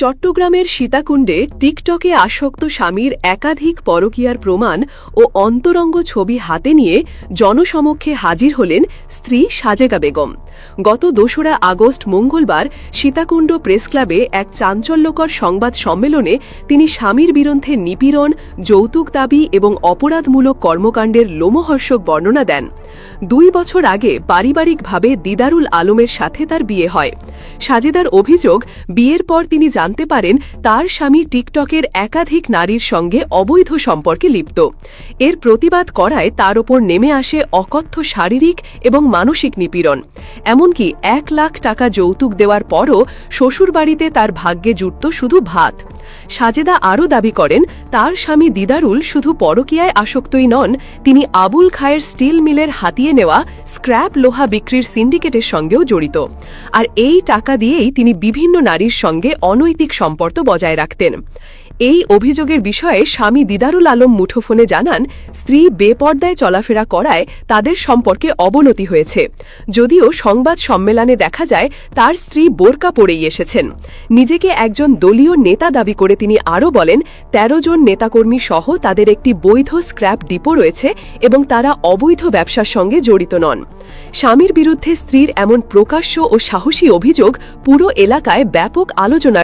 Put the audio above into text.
চট্টগ্রামের সীতাকুণ্ডে টিকটকে আসক্ত স্বামীর একাধিক পরকীয়ার প্রমাণ ও অন্তরঙ্গ ছবি হাতে নিয়ে জনসমক্ষে হাজির হলেন স্ত্রী সাজেগা বেগম। গত দোসরা আগস্ট মঙ্গলবার সীতাকুণ্ড প্রেস ক্লাবে এক চাঞ্চল্যকর সংবাদ সম্মেলনে তিনি স্বামীর বিরুদ্ধে নিপীড়ন, যৌতুক দাবি এবং অপরাধমূলক কর্মকাণ্ডের লোমহর্ষক বর্ণনা দেন। দুই বছর আগে পারিবারিকভাবে দিদারুল আলমের সাথে তার বিয়ে হয়। সাজেদার অভিযোগ, বিয়ের পর তিনি জানতে পারেন তার স্বামী টিকটকের একাধিক নারীর সঙ্গে অবৈধ সম্পর্কে লিপ্ত। এর প্রতিবাদ করায় তার ওপর নেমে আসে অকথ্য শারীরিক এবং মানসিক নিপীড়ন। এমনকি এক লাখ টাকা যৌতুক দেওয়ার পরও শ্বশুরবাড়িতে তার ভাগ্যে জুটত শুধু ভাত। সাজেদা আরও দাবি করেন, তার স্বামী দিদারুল শুধু পরকীয়ায় আসক্তই নন, তিনি আবুল খায়ের স্টিল মিলের হাতিয়ে নেওয়া স্ক্র্যাপ লোহা বিক্রির সিন্ডিকেটের সঙ্গেও জড়িত। আর এই টাকা দিয়েই তিনি বিভিন্ন নারীর সঙ্গে অনৈতিক সম্পর্ক বজায় রাখতেন। এই অভিযোগের বিষয়ে স্বামী দিদারুল আলম মুঠোফোনে জানান, স্ত্রী বেপর্দায় চলাফেরা করায় তাদের সম্পর্কে অবনতি হয়েছে। যদিও সংবাদ সম্মেলনে দেখা যায়, তার স্ত্রী বোরকা পরেই এসেছেন। নিজেকে একজন দলীয় নেতা দাবি করে তিনি আরও বলেন ১৩ জন নেতাকর্মী সহ তাদের একটি বৈধ স্ক্র্যাপ ডিপো রয়েছে এবং তারা অবৈধ ব্যবসার সঙ্গে জড়িত নন। স্বামীর বিরুদ্ধে স্ত্রীর এমন প্রকাশ্য ও সাহসী অভিযোগ পুরো এলাকায় ব্যাপক আলোচনা